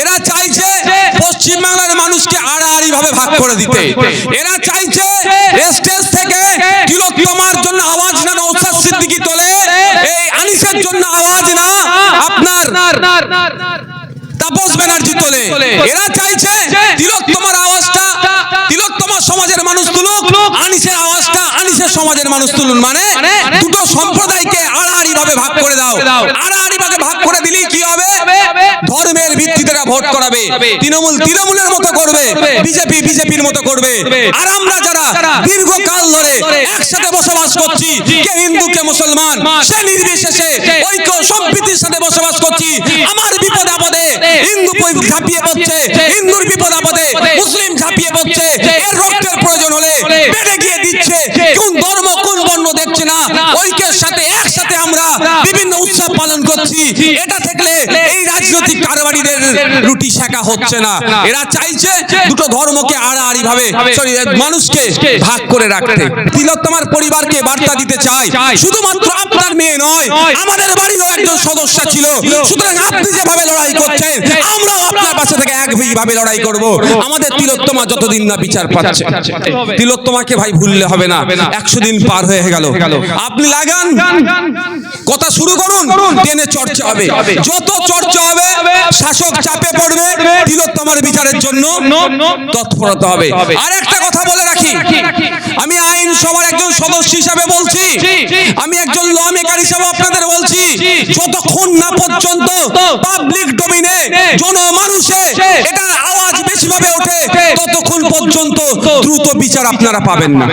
এরা চাইছে পশ্চিমবাংলার মানুষকে আড়াআড়ি ভাবে ভাগ করে দিতে। এরা চাইছে স্টেজ থেকে তিলোত্তমার জন্য আওয়াজ না নৌসাদ সিদ্দিকী তোলে। এই আনিসের জন্য আওয়াজ না আপনার তাপস ব্যানার্জি তোলে। এরা চাইছে তিলোত্তমার আওয়াজটা তিলোত্তমার সমাজের মানুষ তুলুক। আনিসের আওয়াজটা আনিসের সমাজের মানুষ তুলুন। মানে দুটো সম্প্রদায়কে আড়াআড়ি ভাবে ভাগ করে দাও। আড়াআড়ি ভাবে ভাগ করে দিলেই কি হবে? ভোট করাবে। তৃণমূল তৃণমূলের মতো করবে। বিজেপি বিজেপির মতো করবে। আর আমরা যারা দীর্ঘকাল ধরে একসাথে বসবাস করছি কে হিন্দু কে মুসলমান সে নির্বিশেষে ঐক্য সম্প্রীতির সাথে বসবাস করছি। আমার বিপদ আপদে হিন্দু ঝাঁপিয়ে পড়ছে। হিন্দুর বিপদ আপদে মুসলিম ঝাঁপিয়ে পড়ছে। এর রক্তের প্রয়োজন হলে বেড়ে গিয়ে দিচ্ছে। কোন ধর্ম কোন বর্ণ দেখছে না। ঐক্যের সাথে একসাথে আমরা বিভিন্ন উৎসব পালন করছি। এটা রুটি শেখা হচ্ছে না। এরা চাইছে দুটো ধর্মকে আড়াআড়ি ভাবে সরি মানুষকে ভাগ করে রাখতে। তিলোত্তমার পরিবারকে বার্তা দিতে চাই। শুধুমাত্র আপনার মেয়ে নয় আমাদের বাড়িরও একজন সদস্য ছিল। সুতরাং আপনি যেভাবে লড়াই করছেন আমরাও আপনার পাশে থেকে একভাবে লড়াই করব। আমাদের তিলোত্তমা যতদিন না বিচার পাচ্ছে। তিলোত্তমাকে ভাই ভুললে হবে না। একশো দিন পার হয়ে গেল। আপনি লাগান। কথা শুরু করুন। টেনে চর্চা হবে। যত চর্চা হবে শাসক চাপে পড়বে তিলোত্তমার বিচারের জন্য তৎপরতা হবে। আর একটা কথা বলে রাখি। আমি আইন সভার একজন সদস্য হিসাবে বলছি। আমি একজন ল মেকার হিসাবে আপনাদের বলছি। যতক্ষণ না পর্যন্ত পাবলিক ডোমিনে জনমানুষে এটা আওয়াজ বেশি ভাবে ওঠে ততক্ষণ পর্যন্ত দ্রুত বিচার আপনারা পাবেন না।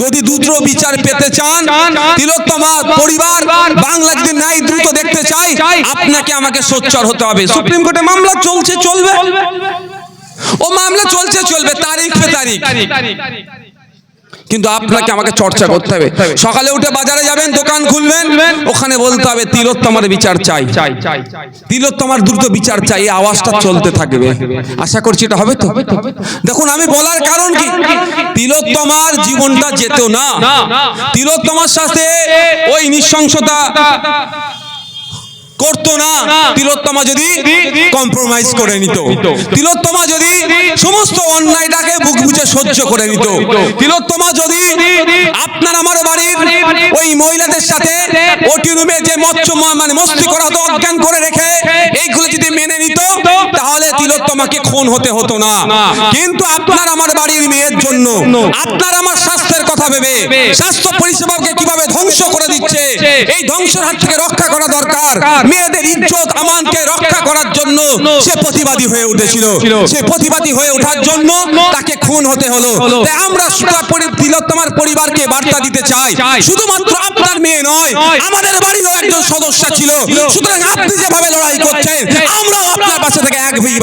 যদি দ্রুত বিচার পেতে চান তিলোত্তমা পরিবার বাংলা যদি নাই দ্রুত দেখতে চাই। আপনাকে আমাকে সোচ্চার হতে হবে। সুপ্রিম কোর্টে মামলা চলছে চলবে। ও মামলা চলছে, চলবে, তারিখ পে তারিখ। কিন্তু আপনাকে আমাকে চর্চা করতে হবে। সকালে উঠে বাজারে যাবেন, দোকান খুলবেন, ওখানে বলতে হবে, তিলোত্তমার বিচার চাই। তিলোত্তমার দ্রুত বিচার চাই, এই আওয়াজটা চলতে থাকবে। আশা করছি এটা হবে তো? দেখুন, আমি বলার কারণ কি? তিলোত্তমার জীবনটা যেত না। তিলোত্তমার সাথে ওই নৃশংসতা করতো না তিলোত্তমা যদি কম্প্রোমাইজ করে নিত। তিলোত্তমা যদি সমস্ত অন্যায়টাকে বুক বুঝে সহ্য করে নিত। তিলোত্তমা যদি আপনার আমার বাড়ির ওই মহিলাদের সাথে ওটি রুমে যে মৎস্য মানে মস্তি করা হতো অজ্ঞান করে রেখে এইগুলো যদি মেনে নিত তিলোত্তমাকে খুন হতে হতো না। কিন্তু আপনার আমার বাড়ির মেয়ের জন্য আপনার আমার স্বাস্থ্যের কথা ভেবে স্বাস্থ্য পরিষেবাকে কীভাবে ধ্বংস করে দিচ্ছে এই ধ্বংসের হাত থেকে রক্ষা করা দরকার। মেয়েদের ইজ্জত আমানকে রক্ষা করার জন্য সে প্রতিবাদী হয়ে উঠেছিল। সে প্রতিবাদী হয়ে ওঠার জন্য তাকে খুন হতে হলো। তাই আমরা তিলোত্তমার পরিবারকে বার্তা দিতে চাই। শুধুমাত্র আপনার মেয়ে নয় আমাদের বাড়িরও একজন সদস্য ছিল। সুতরাং আপনি যেভাবে লড়াই করছেন আমরাও আপনার পাশে থেকে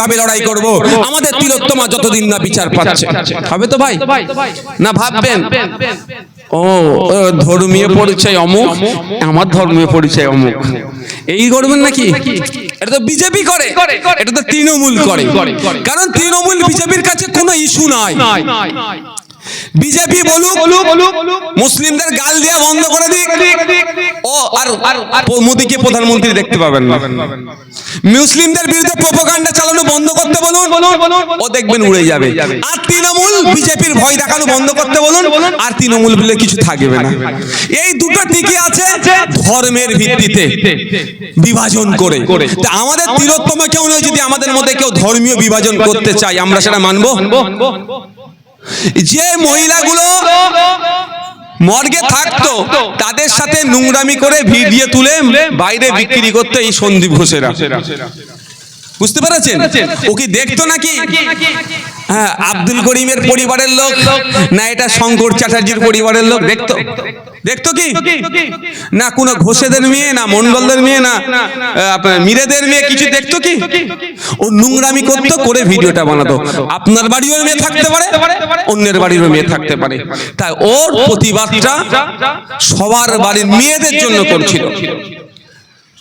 একভাবে লড়াই করব? আমাদের তিলোত্তমা যতদিন না বিচার পাচ্ছে। হবে তো ভাই? না ভাববেন? ও, ধর্মীয় পরিচয় অমুক? আমার ধর্মীয় পরিচয় অমুক। এই করবেন নাকি? এটা তো বিজেপি করে। এটা তো তৃণমূল করে। কারণ তৃণমূল বিজেপির কাছে কোনো ইস্যু নাই। বিজেপি বলুক, মুসলিমদের গাল দেওয়া বন্ধ করে দিক। ও, আর মোদীকে প্রধানমন্ত্রী দেখতে পাবেন না। মুসলিমদের বিরুদ্ধে প্রোপাগান্ডা চালানো বন্ধ করতে বলুন। ও দেখবেন উড়ে যাবে। আর তৃণমূল বিজেপির ভয় দেখানো বন্ধ করতে বলুন। আর তৃণমূল বলে কিছু থাকবে না। এই দুটো টিকে আছে ধর্মের ভিত্তিতে বিভাজন করে। তা আমাদের তিলোত্তম কেউ নয় যদি আমাদের মধ্যে কেউ ধর্মীয় বিভাজন করতে চাই আমরা সেটা মানবো? যে মহিলাগুলো মর্গে থাকতো, তাদের সাথে নোংরামি করে ভিডিও তুলে বাইরে বিক্রি করতে এই সন্দীপ ঘোষেরা। বুঝতে পেরেছেন? ও কি দেখতো নাকি? হ্যাঁ আব্দুল করিমের পরিবারের লোক না এটা শঙ্কর চ্যাটার্জির পরিবারের লোক দেখতো? দেখতো? কি? না কোনো ঘোষেদের মেয়ে না মন্ডলদের মেয়ে না আপনার মিরেদের মেয়ে কিছু দেখতো কি? ও নোংরামি করতো করে ভিডিওটা বানাতো। আপনার বাড়িও মেয়ে থাকতে পারে অন্যের বাড়িরও মেয়ে থাকতে পারে। তাই ওর প্রতিবাদটা সবার বাড়ির মেয়েদের জন্য করছিল।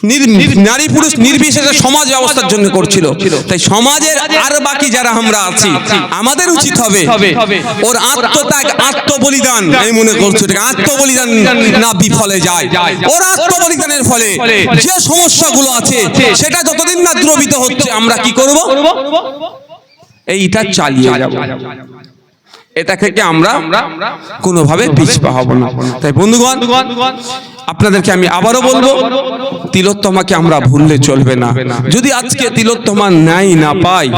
নির- পুরুষ নির্বিশেষে সমাজ ব্যবস্থার জন্য করছিল। তাই সমাজের আর বাকি যারা আমরা আছি আমাদের উচিত হবে ওর আত্মত্যাগ আত্মবলিদান আমি মনে করছি আত্মবলিদান না বিফলে যায়। ওর আত্মবলিদানের ফলে যে সমস্যাগুলো আছে সেটা যতদিন না দ্রবিত হচ্ছে আমরা কি করব? এইটা চালিয়ে যাব। এটা থেকে আমরা কোনোভাবে পিছপা হব না। তাই বন্ধুগণ আপনাদেরকে আমি আবারও বলব তিলোত্তমাকে আমরা ভুললে চলবে না। যদি আজকে তিলোত্তমা নাই না পাই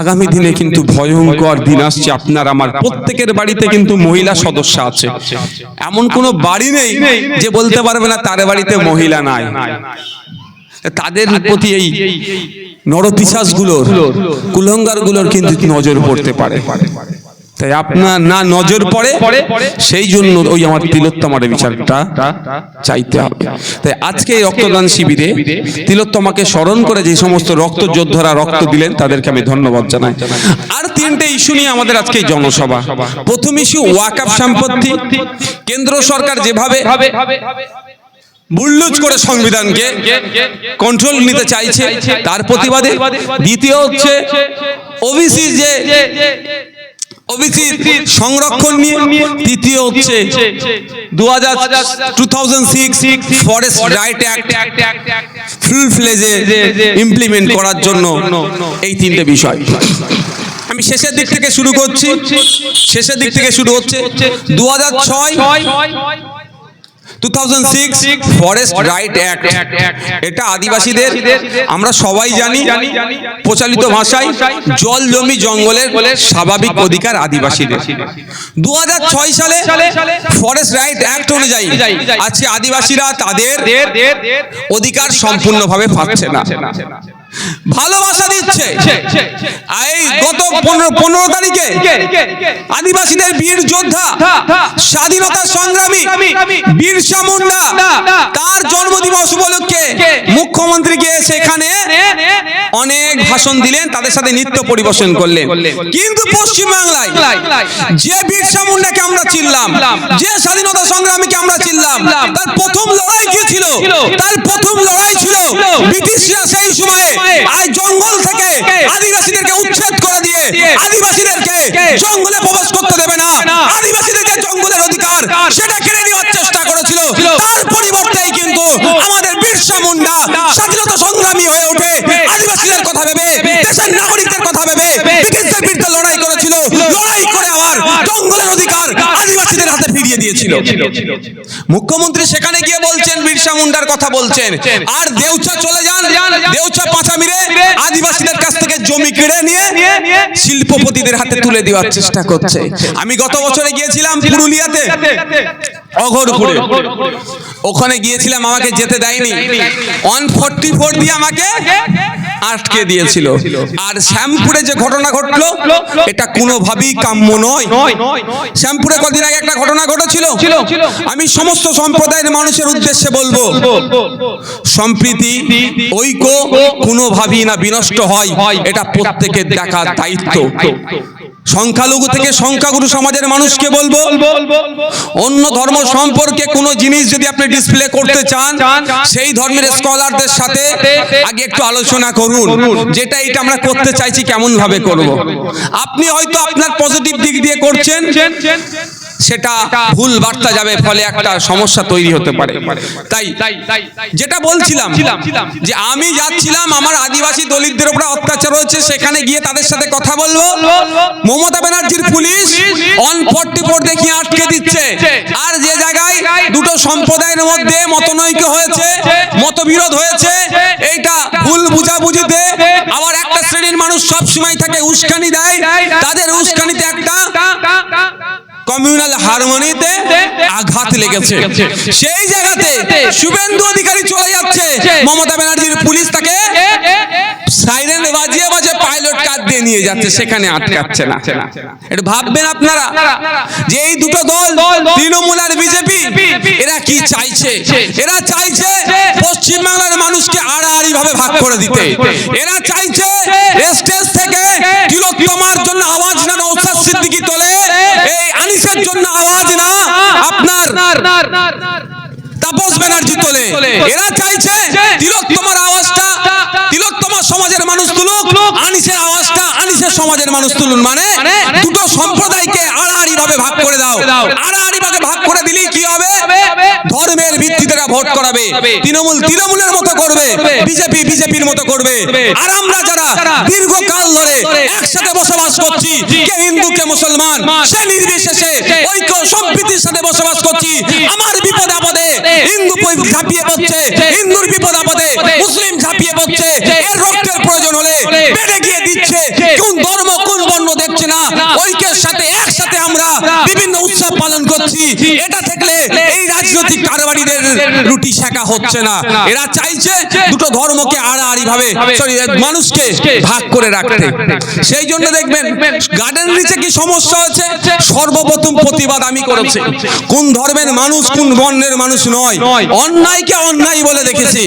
আগামী দিনে কিন্তু ভয়ঙ্কর দিন আসছে। আপনার আমার প্রত্যেকের বাড়িতে কিন্তু মহিলা সদস্য আছে। এমন কোনো বাড়ি নেই যে বলতে পারবে না তার বাড়িতে মহিলা নাই। তাদের প্রতি এই নরপিশাসগুলোর কুলঙ্গারগুলোর কিন্তু নজর পড়তে পারে। তাই আপনার না নজর পড়ে সেই জন্য ওই আমার তিলোত্তমার বিচারটা চাইতে হবে। তাই আজকে এই রক্তদান শিবিরে তিলোত্তমাকে স্মরণ করে যে সমস্ত রক্ত যোদ্ধারা রক্ত দিলেন তাদেরকে আমি ধন্যবাদ জানাই। আর তিনটে ইস্যু নিয়ে আমাদের আজকে জনসভা। প্রথম ইস্যু ওয়াকআপ সম্পত্তি কেন্দ্র সরকার যেভাবে বুল্লুজ করে সংবিধানকে কন্ট্রোল নিতে চাইছে তার প্রতিবাদে দ্বিতীয় হচ্ছে ওবিসি যে ওবিসি সংরক্ষণ নিয়ে তৃতীয় হচ্ছে দু হাজার two thousand six forest right act full ফ্লেজে implement করার জন্য এই তিনটে বিষয়। আমি শেষের দিক থেকে শুরু করছি। শেষের দিক থেকে শুরু হচ্ছে দু হাজার ছয় টু ফরেস্ট রাইট অ্যাক্ট এটা আদিবাসীদের আমরা সবাই জানি প্রচলিত ভাষায় জল জমি জঙ্গলের স্বাভাবিক অধিকার আদিবাসীদের। দু হাজার ছয় সালে ফরেস্ট রাইট অ্যাক্ট অনুযায়ী আজকে আদিবাসীরা তাদের অধিকার সম্পূর্ণভাবে পাচ্ছে না। ভালোবাসা দিচ্ছে। এই গত পনেরো তারিখে আদিবাসীদের বীর যোদ্ধা স্বাধীনতা সংগ্রামী বিরসা মুন্ডা তার জন্মদিবস উপলক্ষে মুখ্যমন্ত্রী গিয়ে সেখানে অনেক ভাষণ দিলেন তাদের সাথে নৃত্য পরিবেশন করলেন। কিন্তু পশ্চিম বাংলায় যে বিরসা মুন্ডাকে আমরা চিনলাম যে স্বাধীনতা সংগ্রামীকে আমরা চিনলাম তার প্রথম লড়াই কি ছিল? তার প্রথম লড়াই ছিল ব্রিটিশরা সেই সময়ে আজ জঙ্গল থেকে আদিবাসীদেরকে উচ্ছেদ করে দিয়ে আদিবাসীদেরকে জঙ্গলে প্রবেশ করতে দেবে না। আদিবাসীদের যে জঙ্গলের অধিকার সেটা কেড়ে নেওয়ার চেষ্টা করেছিল। তার পরিবর্তেই কিন্তু আমাদের বিরসা মুন্ডা স্বাধীনতা সংগ্রামী হয়ে ওঠে। আদিবাসীদের কথা ভেবে দেশের নাগরিকদের কথা ভেবে ব্রিটিশদের বিরুদ্ধে লড়াই করেছিল। লড়াই করে আবার। জঙ্গলের অধিকার দিয়েছিল। মুখ্যমন্ত্রী সেখানে গিয়ে বলছেন, বিরসা মুন্ডার কথা বলছেন। আর দেউচা চলে যান। দেউচা পাঁচা মিরে আদিবাসীদের কাছ থেকে জমি কেড়ে নিয়ে শিল্পপতিদের হাতে তুলে দেওয়ার চেষ্টা করছে। আমি গত বছরে গিয়েছিলাম পুরুলিয়াতে, অঘরপুরে। ওখানে গিয়েছিলাম, আমাকে যেতে দেয়নি। ওয়ান ফোরটি ফোর দিয়ে আমাকে আটকে দিয়েছিল। আর শ্যামপুরে যে ঘটনা ঘটলো, এটা কোনোভাবেই কাম্য নয়। শ্যামপুরে কদিন আগে একটা ঘটনা ঘটেছিল? আমি সমস্ত সম্প্রদায়ের মানুষের উদ্দেশ্যে বলব, সম্প্রীতি, ঐক্য কোনোভাবেই না বিনষ্ট হয়। এটা প্রত্যেকের দেখার দায়িত্ব। সংখ্যালঘু থেকে সংখ্যাগুরু সমাজের মানুষকে বলব, অন্য ধর্ম সম্পর্কে কোনো জিনিস যদি আপনি ডিসপ্লে করতে চান, সেই ধর্মের স্কলারদের সাথে আগে একটু আলোচনা করুন, যেটা এটা আমরা করতে চাইছি কেমন ভাবে করব। আপনি হয়তো আপনার পজিটিভ দিক দিয়ে করছেন সেটা ভুল বার্তা যাবে, ফলে একটা সমস্যা তৈরি হতে পারে। তাই যেটা বলছিলাম যে আমি যাচ্ছিলাম, আমার আদিবাসী দলিতদের উপর অত্যাচার হচ্ছে সেখানে গিয়ে তাদের সাথে কথা বলব। মমতা ব্যানার্জির পুলিশ অন ফোর্টি ফোর দেখিয়ে আটকে দিচ্ছে। আর যে জায়গায় দুটো সম্প্রদায়ের মধ্যে মতনৈক্য হয়েছে, মতবিরোধ হয়েছে, এইটা ভুল বুঝাবুঝিতে আবার একটা শ্রেণির মানুষ সব সময় থাকে, উস্কানি দেয়। তাদের উস্কানিতে একটা কমিউনাল হারমোনিতে আঘাত লেগেছে। সেই জায়গাতে শুভেন্দু অধিকারী চলে যাচ্ছে। মমতা ব্যানার্জির পুলিশ তাকে সাইরেন বাজিয়ে বাজে পাইলট কার্ড দিয়ে নিয়ে যাচ্ছে সেখানে আটকাচ্ছে না। এটা ভাববেন আপনারা যে এই দুটো দল তৃণমূল আর বিজেপি এরা কি চাইছে? এরা চাইছে পশ্চিম বাংলার মানুষকে আড়াআড়ি ভাবে ভাগ করে দিতে। এরা চাইছে স্টেজ থেকে তিলোত্তমার জন্য আওয়াজ না নৌসাদ সিদ্দিকী তোলে এই আনিসের জন্য আওয়াজ না আপনার তাপস ব্যানার্জি তোলে। এরা চাইছে তিলোত্তমার আওয়াজটা তিলোত্তমার সমাজের মানুষ তুলুক আনিসের আওয়াজটা আনিসের সমাজের মানুষ তুলুন। মানে দুটো সম্প্রদায়কে আড়াআড়ি ভাবে ভাগ করে দাও। আড়াআড়ি ভাবে ভাগ করে দিলেই কি হবে ধর্মের ভিত্তিতে এরা ভোট করাবে। তৃণমূল তৃণমূলের মতো করবে। বিজেপি বিজেপির মতো করবে। আর আমরা যারা দীর্ঘকাল ধরে একসাথে বসবাস করছি কে হিন্দু কে মুসলমান সে নির্বিশেষে ঐক্য সম্প্রীতির সাথে বসবাস করছি। আমার বিপদ আপদে হিন্দু ঝাঁপিয়ে পড়ছে। হিন্দুর বিপদ আপদে মুসলিম ঝাঁপিয়ে পড়ছে। এর রক্তের প্রয়োজন হলে বেড়ে গিয়ে দিচ্ছে। কোন ধর্ম কোন বর্ণ দেখছে না। ঐক্যের সাথে একসাথে আমরা বিভিন্ন উৎসব পালন করছি। এটা কারবারিদের রুটি শেখা হচ্ছে না। এরা চাইছে দুটো ধর্মকে আড়াআড়ি ভাবে মানুষকে ভাগ করে রাখতে। সেই জন্য দেখবেন গার্ডেন রিচে কি সমস্যা হচ্ছে? সর্বপ্রথম প্রতিবাদ আমি করেছি। কোন ধর্মের মানুষ, কোন বর্ণের মানুষ নয়। অন্যায়কে অন্যায় বলে দেখেছি।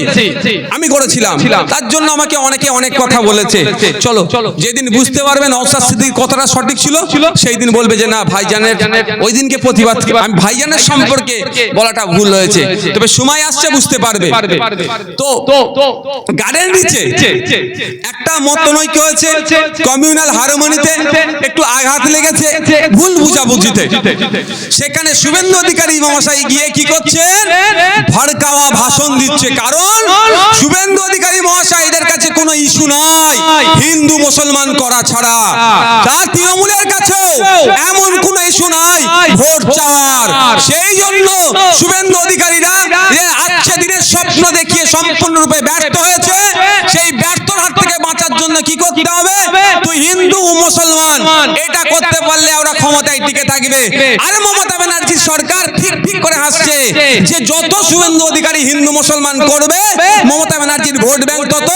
আমি করেছিলাম। তার জন্য আমাকে অনেকে অনেক কথা বলেছে। চলো, যেদিন বুঝতে পারবেন অবসাদ সিদ্দিক কথাটা সঠিক ছিল সেই দিন বলবে যে না, ভাইজানের ওই দিনকে প্রতিবাদ আমি ভাইজানের সম্পর্কে বলাটা ভুল হয়েছে। তবে সময় আসছে বুঝতে পারবে। তো গার্ডেন রিচে একটা মতনৈক্য হয়েছে? কমিউনাল হারমোনিতে একটু আঘাত লেগেছে ভুল বুঝাবুঝিতে। সেখানে শুভেন্দু অধিকারী মহাশয় গিয়ে কি করছেন ভড়কাওয়া ভাষণ দিচ্ছে। কারণ শুভেন্দু অধিকারী মহাশয় এদের কাছে কোনো ইস্যু নাই। হিন্দু মুসলমান করা ছাড়া। তার তৃণমূলের কাছেও এমন কোনো ইস্যু নাই। ভোট চাওয়ার। সেই জন্য শুভেন্দু অধিকারীরা যে আজকে দিনের স্বপ্ন দেখিয়ে সম্পূর্ণরূপে ব্যর্থ হয়েছে সেই ব্যর্থর হাত থেকে বাঁচার জন্য কি করতে হবে? তুই হিন্দু ও মুসলমান এটা করতে পারলে ওরা ক্ষমতায় টিকে থাকবে। আর মমতা ব্যানার্জির সরকার ঠিক ঠিক করে হাসছে যে যত শুভেন্দু অধিকারী হিন্দু মুসলমান করবে মমতা ব্যানার্জির ভোট ব্যাংক তত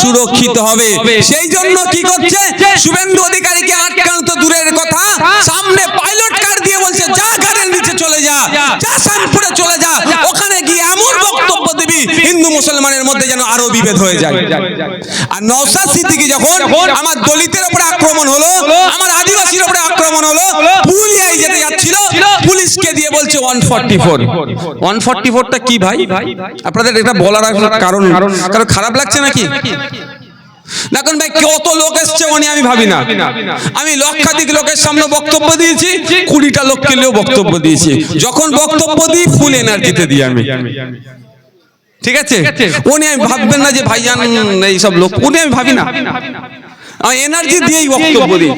সুরক্ষিত হবে। সেই জন্য কি করছে? শুভেন্দু অধিকারীকে আটকানো তো দূরের কথা সামনে পাইলট কার দিয়ে বলছে যা গাড়ির নিচে চলে যা। যা চলে যা। ওখানে গিয়ে এমন বক্তব্য দিবি হিন্দু মুসলমানের মধ্যে যেন আরও বিভেদ হয়ে যায়। আর নওসাদ সিদ্দিকী যখন আমার দলিতের উপরে আক্রমণ হলো আমার আদিবাসীর উপরে আক্রমণ হলো পুরুলিয়ায় যেতে যাচ্ছিল পুলিশকে দিয়ে বলছে one forty four one forty ফোরটা কি ভাই? আপনাদের এটা বলার কারণ কারণ খারাপ লাগছে নাকি? দেখুন ভাই কত লোক এসছে উনি আমি ভাবি না। আমি লক্ষাধিক লোকের সামনে বক্তব্য দিয়েছি কুড়িটা লোককে নিয়েও বক্তব্য দিয়েছি। যখন বক্তব্য দিই ফুল এনার্জিতে দিই আমি। ঠিক আছে? উনি আমি ভাববেন না যে ভাইজান এইসব লোক উনি আমি ভাবি না। আমি এনার্জি দিয়েই বক্তব্য দিই।